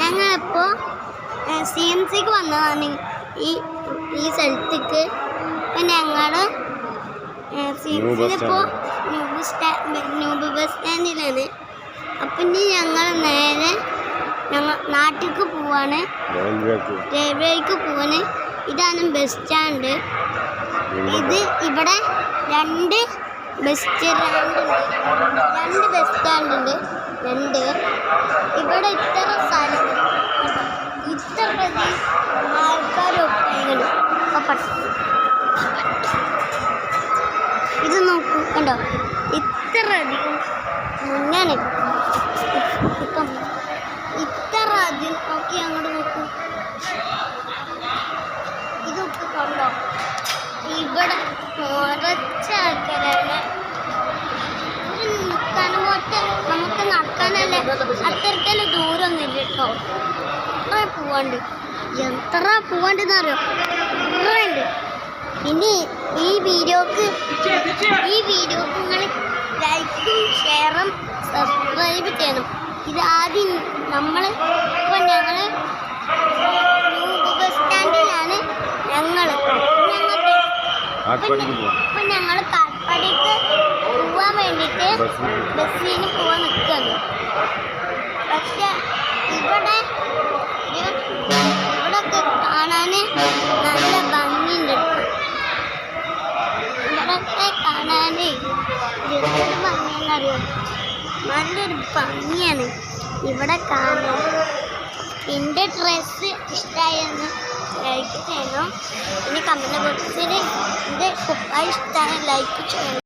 ഞങ്ങളിപ്പോൾ C M സിക്ക് വന്നതാണ്. ഈ ഈ സ്ഥലത്തേക്ക്. ഇപ്പം ഞങ്ങൾ സി എം സിയിലിപ്പോൾ ന്യൂ സ്റ്റാ ന്യൂബ് ബസ് സ്റ്റാൻഡിലാണ്. അപ്പം ഇനി ഞങ്ങൾ നേരെ ഞങ്ങൾ നാട്ടിലേക്ക് പോവാണ്. റെയിൽവേക്ക്. പോവാണ്. ഇതാണ് ബസ് സ്റ്റാൻഡ്. ഇത് ഇവിടെ രണ്ട് ബസ് സ്റ്റാൻഡ് രണ്ട് ബസ് സ്റ്റാൻഡുണ്ട്. രണ്ട്. ഇവിടെ കണ്ടോ? ഇത്ര ആൾക്കാരൊക്കെ ഇത് നോക്കൂ കണ്ടോ? ഇത്ര അധികം മുന്നാണ് ഇപ്പം ഇത്ര അധികം ഓക്കെ അങ്ങോട്ട് നോക്കൂ. ഇതൊക്കെ കണ്ടോ? ഇവിടെ കുറച്ച് ആൾക്കാരാണ്. നിൽക്കാനും ഒറ്റ നമുക്ക് നടക്കാനല്ലേ അത്തരത്തിൽ ദൂരമൊന്നുമില്ല കേട്ടോ. പോവാണ്ട്. എത്ര പോവാണ്ടെന്ന് അറിയോ ഇനി ഈ വീഡിയോക്ക് ഈ വീഡിയോക്ക് നിങ്ങൾ ലൈക്കും ഷെയറും സബ്സ്ക്രൈബ് ചെയ്യണം. ഇത് ആദ്യം നമ്മൾ ഇപ്പം ഞങ്ങൾ ബസ് സ്റ്റാൻഡിലാണ് ഞങ്ങൾ ഇപ്പം ഞങ്ങൾ കാൽപ്പടിക്ക് പോവാൻ വേണ്ടിയിട്ട് ബസ്സിന് ബസ്സിന് പോവാൻ നിൽക്കുന്നു പക്ഷെ ഭംഗിയാണ്. ഇവിടെ കാണാൻ എന്റെ ഡ്രസ്സ് ഇഷ്ടമായെന്ന് ലൈക്ക് ചെയ്യണം. ഇനി കമന്റ് ബോക്സിൽ എന്റെ ഇഷ്ടമായ ലൈക്ക് ചെയ്യണം.